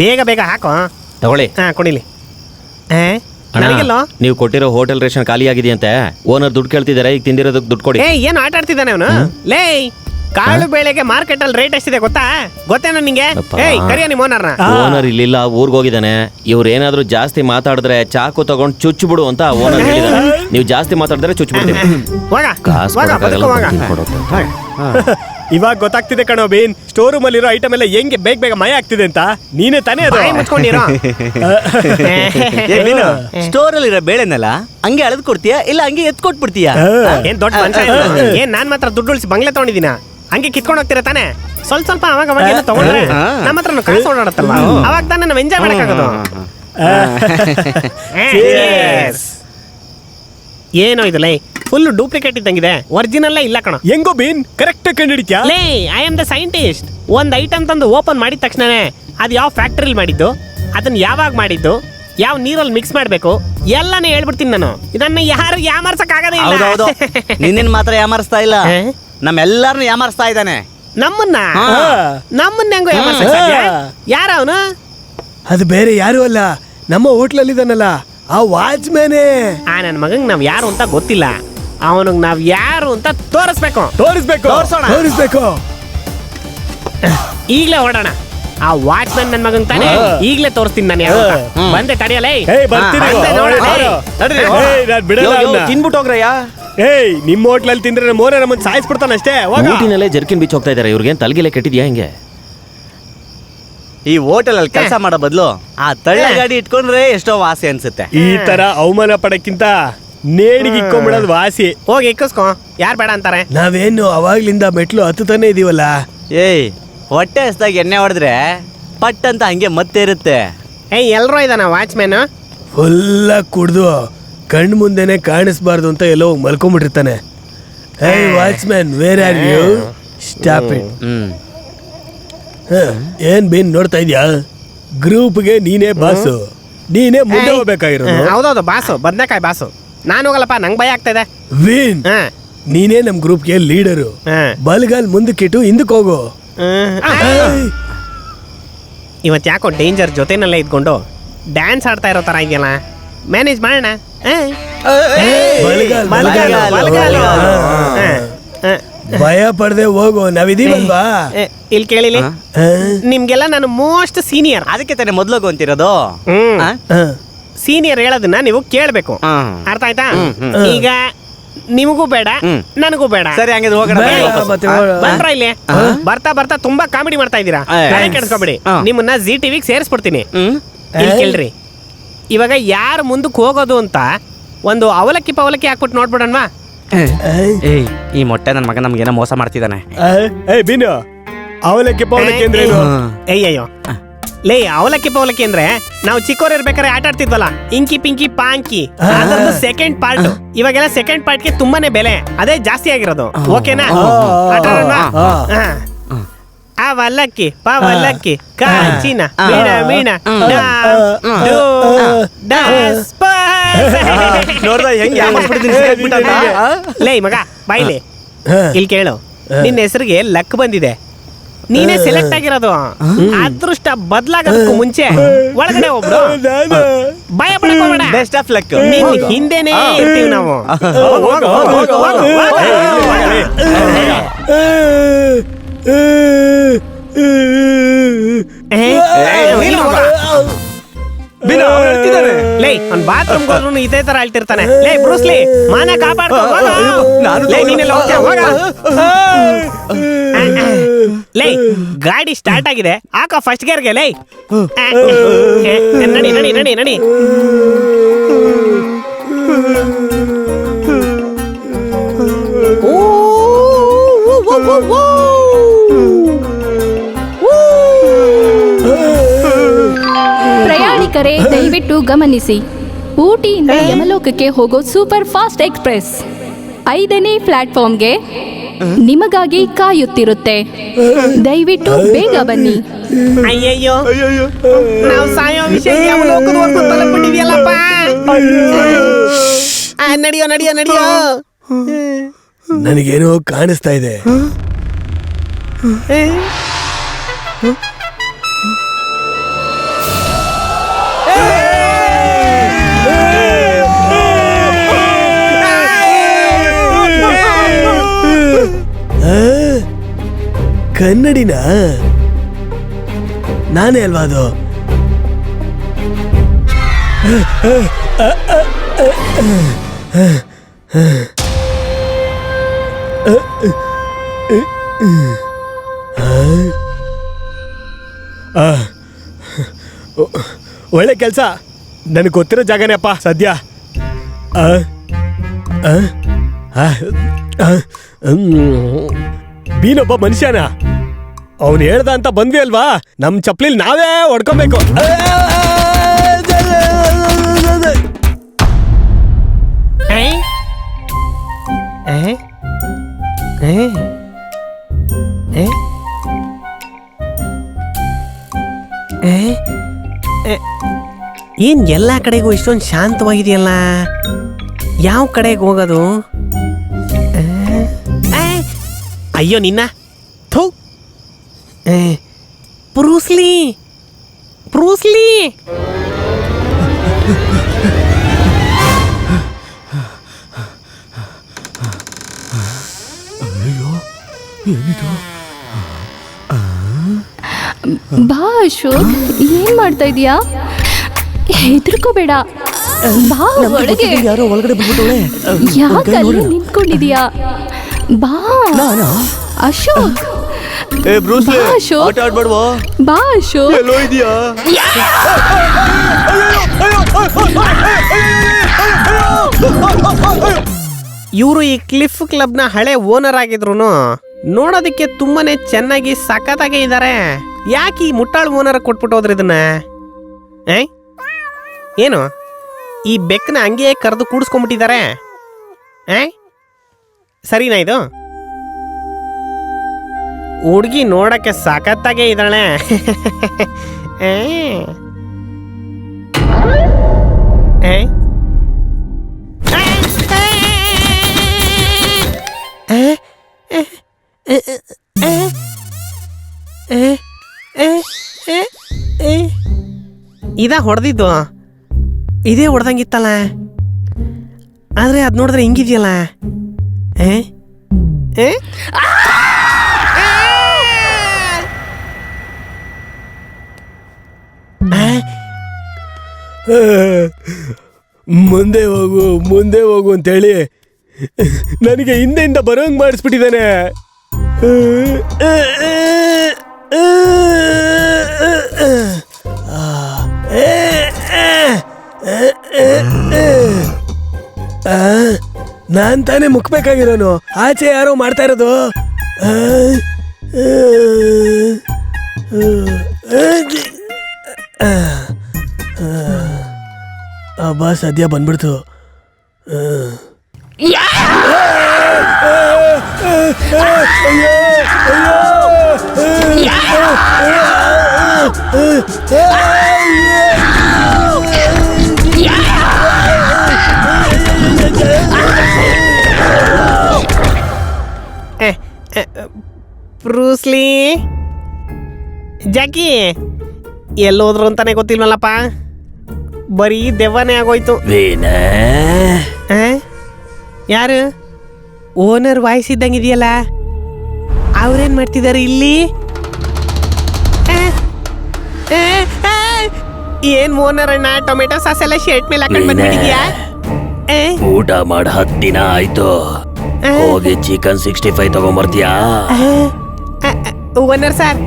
ಬೇಗ ಬೇಗ ಹಾಕೋ ತಗೊಳ್ಳಿ. ಹಾ ಕೊಡಿಲಿ. ಏ ಅಣ್ಣ ನನಗೆಲ್ಲೋ? ನೀವು ಕೊಟ್ಟಿರೋ ಹೋಟೆಲ್ ರೇಷನ್ ಖಾಲಿ ಆಗಿದೆಯಂತೆ. ಓನರ್ ದುಡ್ಡು ಕೇಳ್ತಿದ್ದಾರೆ ಈಗ ತಿಂದಿರೋದಕ್ಕೆ ದುಡ್ಡು ಕೊಡಿ. ಏ ಏನು ಆಟ ಆಡ್ತಿದ್ದಾನೆ ಅವನು? ಲೇ ಕಾಳು ಬೇಳೆಗೆ ಮಾರ್ಕೆಟ್ ಅಲ್ಲಿ ರೇಟ್ ಎಷ್ಟಿದೆ ಗೊತ್ತಾ? ಗೊತ್ತೇನೋ ನಿಂಗೆ? ಅಪ್ಪ. ಏಯ್ ಕರಿಯ ನಿಮ್ಮ ಓನರ್ನ. ಓನರ್ ಇಲ್ಲಿಲ್ಲ ಊರ್ಗ್ ಹೋಗಿದ್ದಾನೆ. ಇವ್ರು ಏನಾದ್ರೂ ಜಾಸ್ತಿ ಮಾತಾಡಿದ್ರೆ ಚಾಕು ತಗೊಂಡು ಚುಚ್ಚಿಬಿಡು ಅಂತ ಓನರ್ ಹೇಳಿದಾರೆ ನೀವು ಜಾಸ್ತಿ ಮಾತಾಡಿದ್ರೆ ಚುಚ್ಚಿಬಿಡ್ತೀವಿ ಹೋಗ ಕಾಸು ಹೋಗ ಕೊಡಕ್ಕಾಗಲ್ಲ, ಹೋಗ. ಬರ್ತೀನಿ ಕೊಡು ಅಂತ. ಇವಾಗ ಗೊತ್ತಾಗ್ತಿದೆ ಕಣೋ ಬೇನ್. ಸ್ಟೋರ್ ರೂಮ್ ಅಲ್ಲಿರೋ ಐಟಮ್ ಎಲ್ಲ ಹೆಂಗೆ ಬೇಗ ಬೇಗ ಮಯ ಆಗ್ತಿದೆ ಅಂತ? ನೀನೇ ತಾನೇ ಅದು. ಮುಚ್ಕೊಂಡಿರೋ? ಸ್ಟೋರ್ ಅಲ್ಲಿರೋ ಬೇಳೆನಲ್ಲ ಹಂಗೆ ಅಳದ್ ಕೊಡ್ತೀಯಾ ಇಲ್ಲ ಹಂಗೆ ಎತ್ ಕೊಟ್ಬಿಡ್ತೀಯಾ? ಏನ್ ದೊಡ್ಡ ಮನುಷ್ಯ. ಏನ್ ನಾನ್ ಮಾತ್ರ ದುಡ್ಡು ಉಳಿಸಿ ಬಂಗ್ಲೆ ತಗೊಂಡಿದೀನ? ಹಂಗೆ ಕಿತ್ಕೊಂಡು ಹೋಗ್ತೀರಾ ತಾನೆ? ಸ್ವಲ್ಪ ಸ್ವಲ್ಪ ಅವಾಗ ಅವಾಗ ಏನೋ ತಗೊಂಡ್ರೆ ನಮ್ಮ ಹತ್ರ ಕಾಸು ಓಡಾಡತ್ತಲ್ಲ ಅವಾಗ ತಾನೇ ನಾವು ಎಂಜಾಯ್ ಮಾಡಕ್ಕಾಗೋದು. Cheers. ಏನೋ ಇದು ಲೈ. Full duplicate ಇದ್ದಂಗಿದೆ. ಒರಿಜಿನಲ್ ಇಲ್ಲ ಕಣ. ಹೆಂಗೋ ಬೀನ್? ಕರೆಕ್ಟ್ ಕಂಡಿಡಿತ್ಯಾ ಲೇ ಐ ಆಮ್ ದ ಸೈಂಟಿಸ್ಟ್ ಒಂದ್ ಐಟಮ್ ತಂದು ಓಪನ್ ಮಾಡಿದ ತಕ್ಷಣನೇ ಅದು ಯಾವ ಫ್ಯಾಕ್ಟ್ರಿಲಿ ಮಾಡಿದ್ದು ಅದನ್ನ ಯಾವಾಗ ಮಾಡಿದ್ದು ಯಾವ ನೀರಲ್ಲಿ ಮಿಕ್ಸ್ ಮಾಡಬೇಕು ಎಲ್ಲಾನೇ ಹೇಳ್ಬಿಡ್ತೀನಿ ನಾನು. ಇದನ್ನ ಯಾರು ಯಾಮಾರ್ಸಕ್ ಆಗದೇ ಹೌದೌದು. ಇಲ್ಲ ನಿನ್ನ ಮಾತ್ರ ಯಾಮಾರಿಸ್ತಾ ಇಲ್ಲ? ನಮ್ಮೆಲ್ಲಾರನು ಯಾಮಾರಿಸ್ತಾ ಇದ್ದಾನೆ. ನಮ್ಮನ್ನ? ಹಾ. ನಮ್ಮನ್ನ ಹೆಂಗೋ ಯಾಮಾರ್ಸಕ್ ಸಾಧ್ಯ? ಯಾರ ಅವನು? ಅದು ಬೇರೆ ಯಾರು ಅಲ್ಲ. ನಮ್ಮ ಹೋಟ್ಲಲ್ಲಿ ಇದಾನಲ್ಲ ಆ ವಾಚ್ಮ್ಯಾನೇ. ಆ ನನ್ನ ಮಗಂಗ್ ನಾವ್ ಯಾರು ಅಂತ ಗೊತ್ತಿಲ್ಲ. ಅವನಿಗೆ ನಾವ್ ಯಾರು ಅಂತ ತೋರಿಸ್ಬೇಕು. ತೋರಿಸ್ಬೇಕು. ತೋರ್ಸೋಣ. ತೋರಿಸ್ಬೇಕು. ಈಗ್ಲೇ ಹೊಡೋಣ ಆ ವಾಚ್ಮನ್ ನನ್ ಮಗನ್ ತಾನೆ ಈಗ್ಲೇ ತೋರಿಸ್ತೀನಿ ನಾನು ಯಾರು ಅಂತ. ಹ್ಮ್. ಬಂದೆ ತಡಿಯಲೇ. ಏಯ್ ಬರ್ತೀನಿ. ಬಂದೆ ನೋಡು, ಏಯ್. ನಡ್ರಿ, ಏಯ್, ನಾನ್ ಬಿಡಲ್ಲ ಯೋ, ಯೋ, ಅವ್ನ. ತಿನ್ಬಿಟ್ಟು ಹೋಗ್ರಯ್ಯ? ಏಯ್ ನಿಮ್ಮ ಹೋಟ್ಲಲ್ಲಿ ತಿಂದ್ರೆ ಮೋರೆ ನಮ್ಮನ್ನ ಸಾಯಿಸ್ಬಿಡ್ತಾನೆ ಅಷ್ಟೇ. ಹೋಗ. ಊಟಿನಲ್ಲೇ ಜರ್ಕಿನ್ ಬೀಚ್ ಹೋಗ್ತಾ ಇದಾರೆ. ಇವ್ರಿಗೆ ತಲೆಗೆಲೆ ಕೆಟ್ಟಿದ್ಯಾ ಹಿಂಗೆ? ಈ ಹೋಟೆಲ್ ಅಲ್ಲಿ ಕೆಲಸ ಮಾಡೋ ಬದಲು ಆ ತಳ್ಳ ಗಾಡಿ ಇಟ್ಕೊಂಡ್ರೆ ಎಷ್ಟೋ ವಾಸಿ ಅನ್ಸುತ್ತೆ. ಈ ತರ ಅವಮಾನ ಪಡಕ್ಕಿಂತ ನೇಣಿಗೆ ಇಕ್ಕೊಂಬಿಡೋದು ವಾಸಿ. ಹೋಗಿ ಇಕ್ಕಿಸ್ಕೊ. ಯಾರು ಬೇಡ ಅಂತಾರೆ? ನಾವೇನು ಅವಾಗ್ಲಿಂದ ಮೆಟ್ಲು ಹತ್ತುತ್ತಾನೆ ಇದೀವಲ್ಲ? ಏಯ್ ಹೊಟ್ಟೆ ಹಸ್ದಾಗ ಎಣ್ಣೆ ಹೊಡೆದ್ರೆ ಪಟ್ ಅಂತ ಹಂಗೆ ಮತ್ತೆ ಇರುತ್ತೆ. ಏಯ್ ಎಲ್ಲರೂ ಇದಾನ ವಾಚ್ಮ್ಯಾನ್? ಫುಲ್ಲ ಕುಡ್ದು ಕಣ್ ಮುಂದೆನೆ ಕಾಣಿಸ್ಬಾರ್ದು ಅಂತ ಎಲ್ಲೋ ಹೋಗ್ ಮಲ್ಕೊಂಡ್ಬಿಟ್ಟಿರ್ತಾನೆ ಏಯ್. Watchman where are you stop it hmm ಏನ್ ಬೇನ್ ನೋಡ್ತಾ ಇದ್ಯಾ? ಗ್ರೂಪ್ಗೆ ನೀನೇ ಬಾಸು. ನೀನೇ ಮುಂದೆ ಹೋಗ್ಬೇಕಾಗಿರೋದು. ಹೌದೌದು ಬಾಸು ಬದ್ನೆಕಾಯಿ ಬಾಸು. ನಾನು ಹೋಗಲ್ಲಪ್ಪ ನಂಗೆ ಭಯ ಆಗ್ತಾ ಇದೆ ವೀನ್ ಹಾ. ನೀನೇ ನಮ್ ಗ್ರೂಪ್ಗೆ ಲೀಡರು. ಹಾ. ಬಲ್ಗಾಲ್ ಮುಂದಕ್ಕಿಟ್ಟು ಹಿಂದಕ್ಕೆ ಹೋಗು. ಏಯ್, ಇವತ್ತು ಯಾಕೋ ಡೇಂಜರ್ ಜೊತೆನಲ್ಲೇ ಇದ್ಕೊಂಡು ಡ್ಯಾನ್ಸ್ ಆಡ್ತಾ ಇರೋ ಥರ ಇದೆಯಲ್ಲ? ಮ್ಯಾನೇಜ್ ಮಾಡೋಣ? ಬಲ್ಗಾಲ್, ಬಲ್ಗಾಲು, ಬಲ್ಗಾಲು. ಬಲ್ಗಾಲು. ಹಾ. ಹಾ, ಹಾ. ಭಯ ಪಡ್ದೆ ಹೋಗು. ನಾವಿದೀವಲ್ವಾ ಇಲ್ಲಿ ಕೇಳಿಲಿ. ಹಾ? ನಿಮ್ಗೆಲ್ಲ ನಾನು ಮೋಸ್ಟ್ ಸೀನಿಯರ್ ಅದಕ್ಕೆ ತಾನೇ ಮೊದ್ಲು ಅಂತಿರೋದು? ಹ್ಮ್. ಆ? ಹಾ. ಸೀನಿಯರ್ ಹೇಳೋದನ್ನ ನೀವು ಕೇಳಬೇಕು. ಹ್ಮ್. ಅರ್ಥ ಆಯ್ತಾ. ಈಗ ನಿಮಗೂ ಬೇಡ ನನಗೂ ಬೇಡ. ಸರಿ ಹಂಗಿದ್ರೆ ಹೋಗೋಣ. ಬೇಡ, ವಾಪಸ್. ಮತ್ತೆ ಹೋಗೋಣ. ಬಂದ್ರ ಇಲ್ಲಿ. ಬರ್ತಾ ಬರ್ತಾ ತುಂಬಾ ಕಾಮಿಡಿ ಮಾಡ್ತಾ ಇದ್ದೀರಾ? ಆ, ತಲೆ ಕೆಡಿಸ್ಕೊಬೇಡಿ. ಆ. ನಿಮ್ಮನ್ನ ಜಿ ಟಿವಿಗೆ ಸೇರಿಸ್ಬಿಡ್ತೀನಿ. ಹ್ಮ್. ಇಲ್ಲಿ ಕೇಳ್ರಿ. ಇವಾಗ ಯಾರು ಮುಂದಕ್ಕೆ ಹೋಗೋದು ಅಂತ ಒಂದು ಅವಲಕ್ಕಿ ಪವಲಕ್ಕಿ ಹಾಕ್ಬಿಟ್ಟು ನೋಡ್ಬಿಡೋಣವಾ? ಏಯ್, ಏಯ್ ಈ ಮೊಟ್ಟೆ ನನ್ನ ಮಗ ನಮ್ಗೇನೋ ಮೋಸ ಮಾಡ್ತಿದ್ದಾನೆ. ಏಯ್, ಏಯ್ ಬೀನು ಅವಲಕ್ಕಿ ಪವಲಕ್ಕಿ ಅಂದ್ರೆ ಏನು? ಅಯ್ಯಯ್ಯೋ ಲೇ ಅವಲಕ್ಕಿ ಪವಲಕ್ಕಿ ಅಂದ್ರೆ ನಾವು ಚಿಕ್ಕವ್ರು ಇರ್ಬೇಕಾದ್ರೆ ಆಟ ಆಡ್ತಿದ್ವಲ್ಲ? Inky pinky ponky. ಅದೊಂದು ಸೆಕೆಂಡ್ ಪಾರ್ಟ್ ಇವಾಗೆಲ್ಲ ಸೆಕೆಂಡ್ ಪಾರ್ಟ್ಗೆ ತುಂಬಾನೇ ಬೆಲೆ. ಅದೇ ಜಾಸ್ತಿ ಆಗಿರೋದು. ಓಕೆನಾ? ಆಟ ಆ ಹಾ. ಅವಲಕ್ಕಿ ಪವಲಕ್ಕಿ ಕಾಂಚಿನ ಮೀಣ ಮೀಣ ಡು ಪಾಸ್. ನೋಡ್ದ ಹೆಂಗ್ ಲೇ ಮಗ ಬಾಯ್ಲಿ. ಇಲ್ಲಿ ಕೇಳು. ನಿನ್ನ ಹೆಸರಿಗೆ ಲಕ್ ಬಂದಿದೆ. ನೀನೇ ಸೆಲೆಕ್ಟ್ ಆಗಿರೋದು ಅದೃಷ್ಟ ಬದಲಾಗೋದಕ್ಕೂ ಮುಂಚೆ ಒಳಗಡೆ ಒಬ್ರು ಭಯ ಪಡಕ್ ಹೋಗ್ಬೇಡ ಬೆಸ್ಟ್ ಆಫ್ ಲಕ್ ನಿನ್ ಹಿಂದೆನೇ ಇರ್ತೀವಿ ನಾವು ಲೇ ಅವ್ನ್ ಬಾತ್ರೂಮ್ ಹೋದ್ರು ಇದೇ ತರ ಅಳ್ತಿರ್ತಾನೆ ಲೇ ಬ್ರೂಸ್ಲಿ ಮಾನ ಕಾಪಾಡ್ಕೊ ಹೋಗು. ಲೇ ನೀನೆಲ್ಲ ಹೋಗ ಲೇ ಗಾಡಿ ಸ್ಟಾರ್ಟ್ ಆಗಿದೆ. ಆಕ ಫಸ್ಟ್ ಗೇರ್ಗೆ ಲೇ ನಡಿ ನಡಿ ನಡಿ ನಡಿ. ಪ್ರಯಾಣಿಕರೇ ದಯವಿಟ್ಟು ಗಮನಿಸಿ. ಊಟಿಯಿಂದ ಯಮಲೋಕಕ್ಕೆ ಹೋಗೋ ಸೂಪರ್ ಫಾಸ್ಟ್ ಎಕ್ಸ್ಪ್ರೆಸ್ ಐದನೇ ಪ್ಲಾಟ್ಫಾರ್ಮ್ಗೆ ನಿಮಗಾಗಿ ಕಾಯುತ್ತಿರುತ್ತೆ. ದಯವಿಟ್ಟು ಬೇಗ ಬನ್ನಿ. ಅಯ್ಯಯ್ಯೋ ನಾವು ಸಾಯೋ ವಿಷಯ ಯಾವ ಲೋಕದವರೆಗೂ ತಲುಪಿಟ್ಟಿದ್ಯಲ್ಲಪ್ಪ ಆ, ನಡಿಯೋ ನಡಿಯೋ ನಡಿಯೋ. ನನಗೇನೋ ಕಾಣಿಸ್ತಾ ಇದೆ. ಕನ್ನಡಿನ ನಾನೇ ಅಲ್ವಾ ಅದು ಒಳ್ಳೆ ಕೆಲಸ ನನಗೆ ಗೊತ್ತಿರೋ ಜಾಗನೇ ಅಪ್ಪ ಸದ್ಯ. ಬೀನೊಬ್ಬ ಮನುಷ್ಯನ ಅವನು ಹೇಳ್ದ ಅಂತ ಬಂದ್ವಿ ಅಲ್ವಾ ನಮ್ಮ ಚಪ್ಲಿಲ್ ನಾವೇ ಹೊಡ್ಕೊಬೇಕು? ಏನ್ ಎಲ್ಲ ಕಡೆಗೂ ಇಷ್ಟೊಂದು ಶಾಂತವಾಗಿದೆಯಲ್ಲ ಯಾವ ಕಡೆಗೆ ಹೋಗೋದು? ಅಯ್ಯೋ ನಿನ್ನ ಬ್ರೂಸ್ಲಿ ಬ್ರೂಸ್ಲಿ ಬಾ ಅಶೋಕ್ ಏನ್ ಮಾಡ್ತಾ ಇದೀಯಾ? ಹೆದರ್ಕೋಬೇಡ. ಬಾ ಒಳಗೆ. ಯಾರೋ ಒಳಗಡೆ ಬಂದ್ಬಿಟ್ಟವಳೆ. ಯಾಕೆ ಅಲ್ಲಿ ನಿಂತ್ಕೊಂಡಿದೀಯಾ? ಬಾ. ಅಶೋಕ್ ಏ ಬ್ರೂಸ್ ಬಾ, ಅಶೋಕ್. ಆಟ ಆಡ್ಬೇಡ್ವೋ? ಬಾ ಅಶೋಕ್. ಎಲ್ಲೋ ಇದೆಯಾ ಇವರು ಈ ಕ್ಲಿಫ್ ಕ್ಲಬ್ನ ಹಳೆ ಓನರ್ ಆಗಿದ್ರು ನೋಡೋದಕ್ಕೆ ತುಂಬಾನೇ ಚೆನ್ನಾಗಿ ಸಖತ್ತಾಗೆ ಇದ್ದಾರೆ ಯಾಕೆ ಈ ಮುಟ್ಟಾಳು ಓನರ್ ಕೊಟ್ಬಿಟ್ಟು ಹೋದ್ರಿ ಇದನ್ನ? ಏ? ಏನು? ಈ ಬೆಕ್ಕನ ಹಂಗೆ ಕರೆದು ಕೂಡಿಸ್ಕೊಂಡ್ಬಿಟ್ಟಿದ್ದಾರೆ ಏ? ಸರಿನಾ ಇದು? ಹುಡುಗಿ ನೋಡಕ್ಕೆ ಸಖತ್ತಾಗೆ ಇದ್ದಾಳೆ? ಇದ ಹೊಡೆದಿದ್ದು ಇದೇ ಹೊಡೆದಂಗಿತ್ತಲ್ಲ ಆದ್ರೆ ಅದು ನೋಡಿದ್ರೆ ಹಿಂಗಿದ್ಯಲ್ಲ ಏ? ಏ? ಆ? ಮುಂದೆ ಹೋಗು ಮುಂದೆ ಹೋಗು ಅಂತೇಳಿ ನನಗೆ ಹಿಂದೆಯಿಂದ ಬರೋಂಗ್ ಮಾಡಿಸ್ಬಿಟ್ಟಿದ್ದಾನೆ. ನಾನ್ ತಾನೇ ಮುಕ್ಬೇಕಾಗಿರೋನು. ಆಚೆ ಯಾರೋ ಮಾಡ್ತಾ ಇರೋದು. ಆ, ಆ, ಆ. ಅಬ್ಬಾ ಸದ್ಯ ಬಂದ್ಬಿಡ್ತು ಆ. ಏ, ಏ, ಬ್ರೂಸ್ಲಿ ಜಾಕಿ ಎಲ್ಲೋದ್ರು ಅಂತಾನೆ ಗೊತ್ತಿಲ್ವಲ್ಲಪ್ಪ ಬರೀ ದೆವ್ವನೇ ಆಗೋಯ್ತು. ಆ? ಯಾರು? ಓನರ್ ವಾಯ್ಸ್ ಇದ್ದಂಗಿದೆಯಲ್ಲ ಅವ್ರೇನ್ ಮಾಡ್ತಿದ್ದಾರೆ ಇಲ್ಲಿ? ಆ? ಆ, ಆ, ಏನ್ ಓನರ್ ಅಣ್ಣ ಟೊಮೆಟೊ ಸಾಸ್ ಎಲ್ಲ ಶರ್ಟ್ ಮೇಲೆ ಹಾಕೊಂಡ್ ಬಂದ್ಬಿಟ್ಟಿದ್ಯಾ? ಆ? ಊಟ ಮಾಡ ಹತ್ತು ದಿನ ಆಯ್ತು. ಆ? ಹೋಗಿ ಚಿಕನ್ ಸಿಕ್ಸ್ಟಿ ಫೈವ್ ತಗೊಂಬರ್ತೀಯಾ ಓನರ್ ಸರ್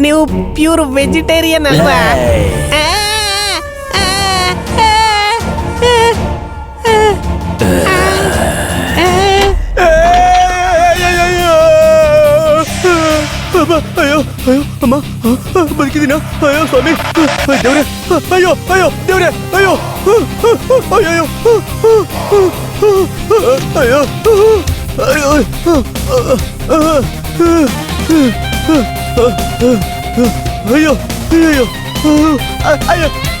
ನೀವು ಪ್ಯೂರ್ ವೆಜಿಟೇರಿಯನ್ ಅಲ್ವಾ? ಆ, ಅಯ್ಯೋ ಅಯ್ಯೋ ಅಮ್ಮ ಬದುಕಿದ್ದೀನ ಅಯ್ಯೋ ಸ್ವಾಮಿ ದೇವ್ರೆ ಅಯ್ಯೋ ಅಯ್ಯೋ ದೇವ್ರೆ ಅಯ್ಯೋ ಅಯ್ಯೋ ಅಯ್ಯೋ ಅಯ್ಯೋ ಅಯ್ಯೋ ಅಯ್ಯೋ ಆಯ್ತು ನೀನು.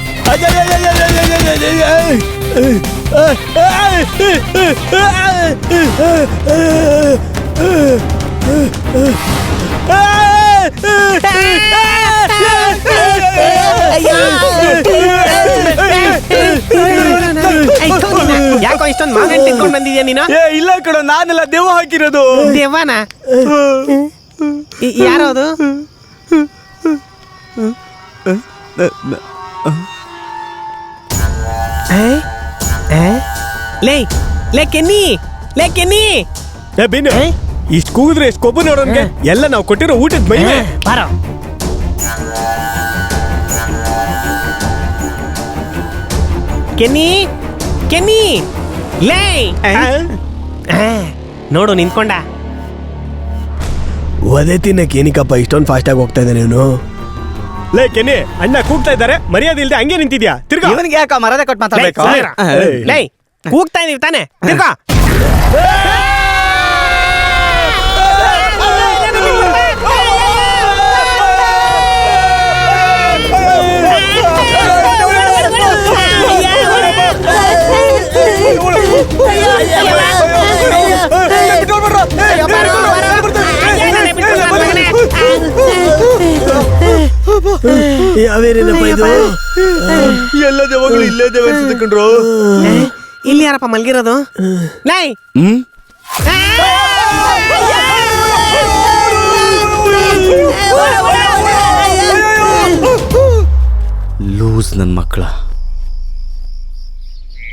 ಯಾಕೋ ಇಷ್ಟೊಂದು ಮಾವಿನ ತಿನ್ಕೊಂಡು ಬಂದಿದ್ಯಾ ನೀನು ಏ ಇಲ್ಲ ಕಡ ನಾನೆಲ್ಲ ದೆವ್ವ ಹಾಕಿರೋದು ದೇವನ ಯಾರೋದು? ಲೇ ಲೇ ಕೆನ್ನಿ ಲೇ ಕೆನ್ನಿ. ಏ ಬಿನ್? ಇಷ್ಟು ಕೂಗಿದ್ರೆ ಎಷ್ಟು ಕೊಬ್ಬು ನೋಡೋನ್ಗೆ ಎಲ್ಲ ನಾವು ಕೊಟ್ಟಿರೋ ಊಟದ ಮಹಿಮೆ ಬಾರೋ. Kenny Kenny. ಲೇ. ನೋಡು ನಿಂತ್ಕೊಂಡ. ಒದೆ ತಿನ್ನಕ್ಕೆ ಏನಕ್ಕಪ್ಪ ಇಷ್ಟೊಂದು ಫಾಸ್ಟಾಗಿ ಹೋಗ್ತಾ ಇದ್ದಾನೆ ಇವನು? ಲೇ ಕೆನೆ ಅಣ್ಣ ಕೂಗ್ತಾ ಇದ್ದಾರೆ ಮರ್ಯಾದೆ ಇಲ್ದೆ ಹಂಗೆ ನಿಂತಿದ್ಯಾ? ತಿರ್ಗಾ. ಇವನಿಗೆ ಯಾಕ ಮರದೆ ಕೊಟ್ಟು ಲೇ, ಮಾತಾಡ್ಬೇಕು. ಲೇ ಕೂಗ್ತಾ ಇದೀವಿ ತಾನೆ. ತಿರ್ಗಾ. ಎಲ್ಲ ದೇವಗಳು ಇಲ್ಲೇ ದೇವ ಅನ್ಸುತ್ತೆ ಇಲ್ಲಿ ಯಾರಪ್ಪ ಮಲ್ಗಿರೋದು ಲೈ ಲೂಸ್ ನನ್ನ ಮಕ್ಕಳ